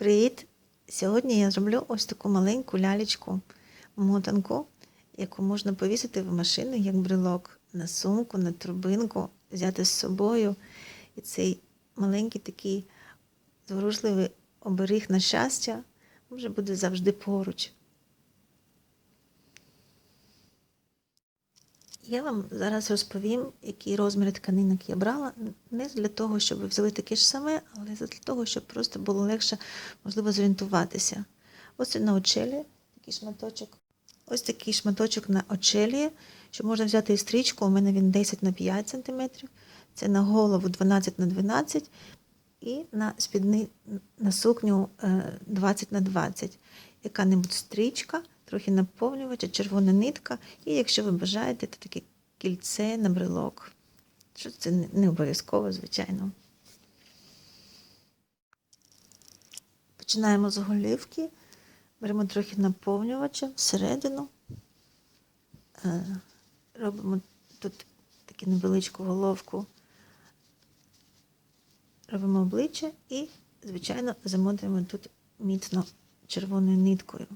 Привіт! Сьогодні я зроблю ось таку маленьку лялечку мотанку, яку можна повісити в машину як брелок на сумку, на турбинку, взяти з собою. І цей маленький такий зворушливий оберіг на щастя вже буде завжди поруч. Я вам зараз розповім, які розміри тканинок я брала. Не для того, щоб ви взяли таке ж саме, але для того, щоб просто було легше, можливо, зорієнтуватися. Ось це на очелі такий шматочок. Ось такий шматочок на очелі, що можна взяти і стрічку. У мене він 10 на 5 см. Це на голову 12 на 12 і на спідни на сукню е, 20 на 20. Яка-небудь стрічка, трохи наповнювача, червона нитка, і якщо ви бажаєте, то таке кільце на брелок. Що це не- обов'язково, звичайно. Починаємо з голівки, беремо трохи наповнювача всередину. Е, Робимо тут таку невеличку головку, робимо обличчя і, звичайно, замотуємо тут міцно червоною ниткою.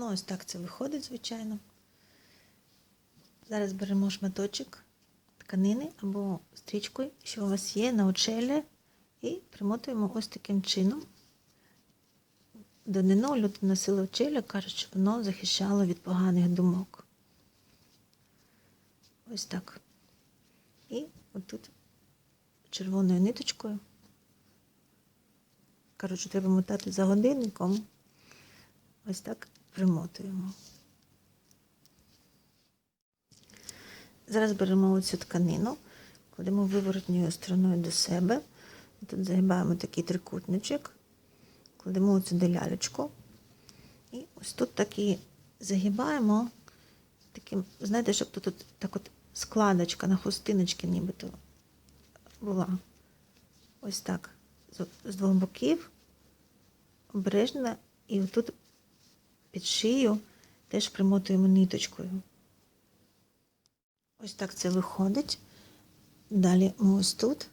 Ну, ось так це виходить, звичайно. Зараз беремо шматочок тканини або стрічкою, що у вас є на очелі, і примотуємо ось таким чином. Давнину люди носили очелі, кажуть, що воно захищало від поганих думок. Ось так. І отут червоною ниточкою. Що треба мотати за годинником. Ось так примотуємо. Зараз беремо оцю тканину, кладемо виворотньою стороною до себе. Тут загибаємо такий трикутничок, кладемо оцю лялечку. І ось тут так загибаємо таким, знаєте, щоб тут, тут так от складочка на хустиночки нібито була. Ось так. З, з двох боків, обережно, і отут під шию теж примотуємо ниточкою. Ось так це виходить. Далі ми ось тут,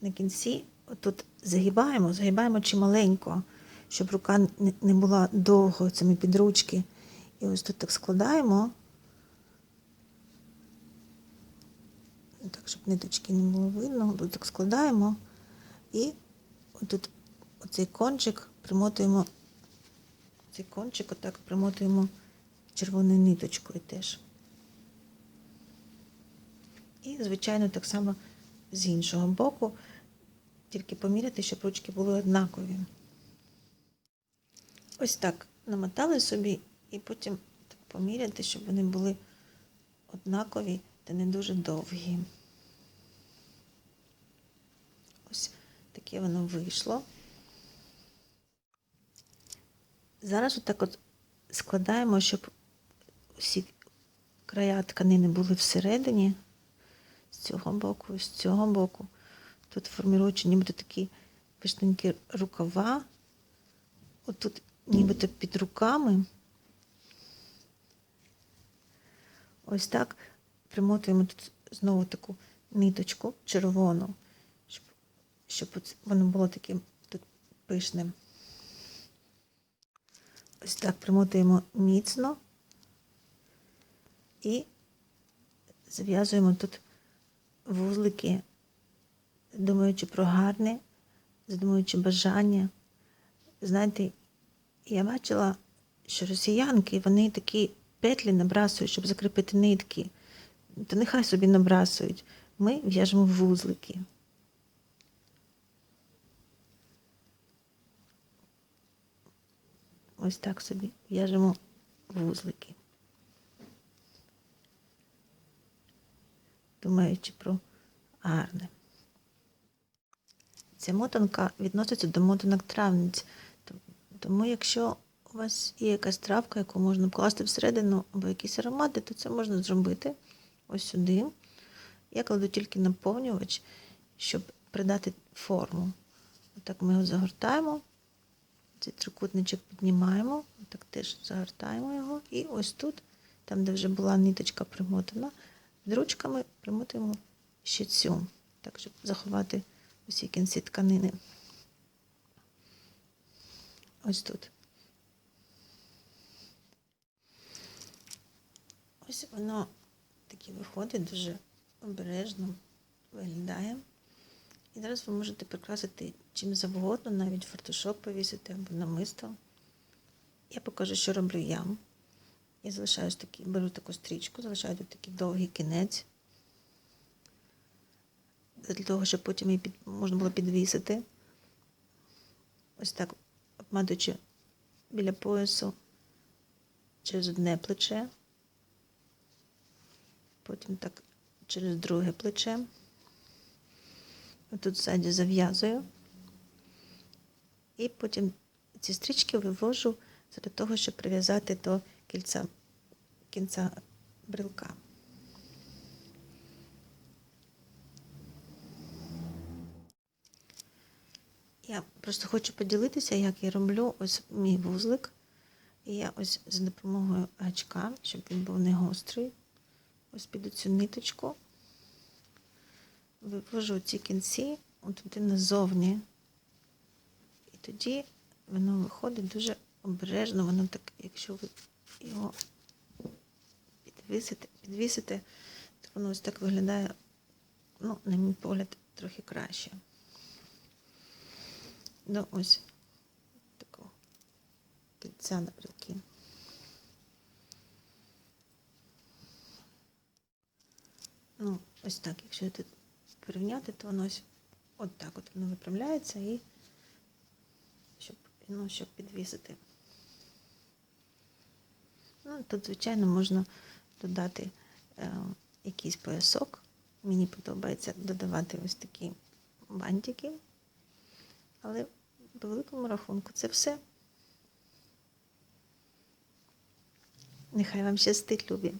на кінці, отут загибаємо, загибаємо чималенько, щоб рука не- була довго цими підручки. І ось тут так складаємо. Так, щоб ниточки не було видно. Тут так складаємо. І отут оцей кончик примотуємо, цей кончик отак примотуємо червоною ниточкою теж. І, звичайно, так само з іншого боку, тільки поміряти, щоб ручки були однакові. Ось так намотали собі і потім так поміряти, щоб вони були однакові та не дуже довгі. Ось таке воно вийшло. Зараз отак от складаємо, щоб усі края тканини були всередині, з цього боку, з цього боку. Тут формуючи нібито такі пишненькі рукава. Отут нібито під руками. Ось так примотуємо тут знову таку ниточку червону, щоб, щоб воно було таким тут пишним. Ось так примотуємо міцно і зав'язуємо тут вузлики, думаючи про гарне, задумуючи бажання. Знаєте, я бачила, що росіянки вони такі петлі набрасують, щоб закріпити нитки. То нехай собі набрасують. Ми в'яжемо вузлики. Ось так собі в'яжемо вузлики. Думаючи про гарне. Ця мотанка відноситься до мотанок травниць. Тому, якщо у вас є якась травка, яку можна вкласти всередину або якісь аромати, то це можна зробити ось сюди. Я кладу тільки наповнювач, щоб придати форму. Отак ми його загортаємо. Цей трикутничок піднімаємо, так теж загортаємо його. І ось тут, там, де вже була ниточка примотана, з ручками примотуємо ще цю, так, щоб заховати усі кінці тканини. Ось тут. Ось воно таке виходить дуже обережно виглядає. І зараз ви можете прикрасити чим завгодно, навіть фартушок повісити або намисто. Я покажу, що роблю я. Я залишаю такий, беру таку стрічку, залишаю тут такий довгий кінець. Для того, щоб потім її під, можна було підвісити. Ось так, обматуючи біля поясу через одне плече. Потім так через друге плече. Тут ззаді зав'язую. І потім ці стрічки вивожу для того, щоб прив'язати до кільця, кінця брелка. Я просто хочу поділитися, як я роблю ось мій вузлик. І я ось за допомогою гачка, щоб він був не гострий, ось під цю ниточку вивожу ці кінці туди назовні. І тоді воно виходить дуже обережно, воно так, якщо ви його підвісите, підвісите, то воно ось так виглядає, ну, на мій погляд, трохи краще. Ну, ось такого кільця на. Ну, ось так, якщо тут порівняти, то воно ось от так от воно виправляється і щоб, ну, щоб підвісити. Ну, тут, звичайно, можна додати е, якийсь поясок. Мені подобається додавати ось такі бантики. Але по великому рахунку це все. Нехай вам щастить, любі.